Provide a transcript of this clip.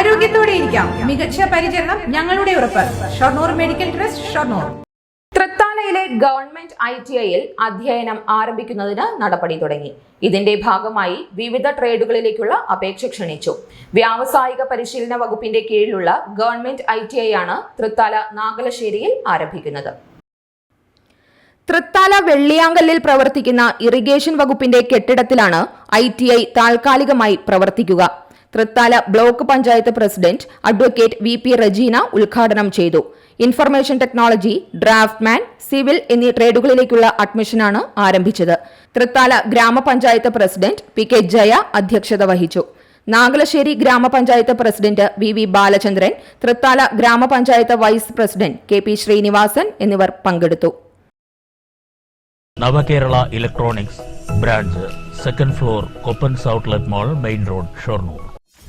ആരോഗ്യത്തോടെ ഇരിക്കാം. മികച്ച പരിചരണം ഞങ്ങളുടെ ഉറപ്പ്. Shoranur medical trust Shoranur. തൃത്താലയിലെ government I T ഐയിൽ അധ്യയനം ആരംഭിക്കുന്നതിന് നടപടി തുടങ്ങി. ഇതിന്റെ ഭാഗമായി വിവിധ ട്രേഡുകളിലേക്കുള്ള അപേക്ഷ ക്ഷണിച്ചു. വ്യാവസായിക പരിശീലന വകുപ്പിന്റെ കീഴിലുള്ള ഗവൺമെന്റ് ഐ ടി ഐ ആണ് തൃത്താല നാഗലശ്ശേരിയിൽ ആരംഭിക്കുന്നത്. തൃത്താല വെള്ളിയാങ്കല്ലിൽ പ്രവർത്തിക്കുന്ന ഇറിഗേഷൻ വകുപ്പിന്റെ കെട്ടിടത്തിലാണ് ഐ ടി ഐ താൽക്കാലികമായി പ്രവർത്തിക്കുക. Thrithala block panchayat president advocate V P Rajeena ഉദ്ഘാടനം ചെയ്തു. ഇൻഫർമേഷൻ ടെക്നോളജി ഡ്രാഫ്റ്റ്മാൻ സിവിൽ എന്നീ ട്രേഡുകളിലേക്കുള്ള അഡ്മിഷനാണ് ആരംഭിച്ചത്. തൃത്താല ഗ്രാമപഞ്ചായത്ത് പ്രസിഡന്റ് പി കെ ജയ അധ്യക്ഷത വഹിച്ചു. നാഗലശ്ശേരി ഗ്രാമപഞ്ചായത്ത് president V V Balachandran Thrithala ഗ്രാമപഞ്ചായത്ത് vice president K P Srinivasan എന്നിവർ പങ്കെടുത്തു. Navakerala electronics branch second floor Koppans outlet mall main road Shoranur.